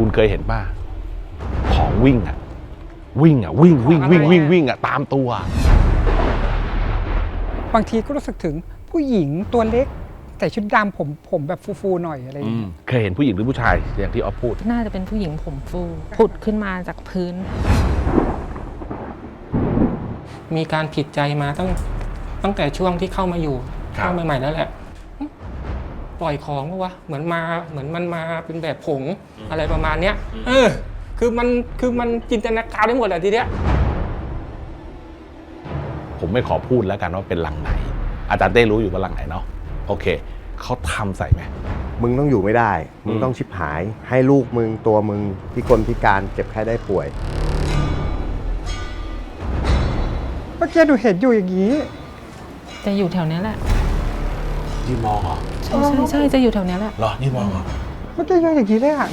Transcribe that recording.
คุณเคยเห็นป่ะของวิ่งอะวิ่งอะวิ่งวิ่งวิ่งวิ่งวิ่งอะตามตัว บางทีก็รู้สึกถึงผู้หญิงตัวเล็ก แต่ชุดดำผมผมแบบฟูๆหน่อยอะไรอย่างเงี้ยเคยเห็นผู้หญิงหรือผู้ชายอย่างที่ออฟพูด น่าจะเป็นผู้หญิงผมฟูผุดขึ้นมาจากพื้น มีการผิดใจมาตั้งตั้งแต่ช่วงที่เข้ามาอยู่ครับเข้ามาใหม่แล้วแหละ ปล่อยของปะวะเหมือนมาเหมือนมันมาเป็นแบบผงอะไรประมาณเนี้ยเออ คือมันคือมันจินตนาการได้หมดแหละทีเนี้ย ผมไม่ขอพูดแล้วกันว่าเป็นหลังไหน อาจารย์เต้รู้อยู่ว่าหลังไหนเนาะโอเคเขาทำใส่ไหม มึงต้องอยู่ไม่ได้ มึงอืม ต้องชิบหาย ให้ลูกมึงตัวมึงพิกลพิการเจ็บแค่ได้ป่วย เมื่อกี้หนูเห็นอยู่อย่างนี้ จะอยู่แถวเนี้ยแหละ ยืนมองเหรอใช่ใช่ใช่จะอยู่แถวเนี้ยแหละ เหรอยืนมองเหรอเมื่อกี้ยังอย่างนี้เลยอะ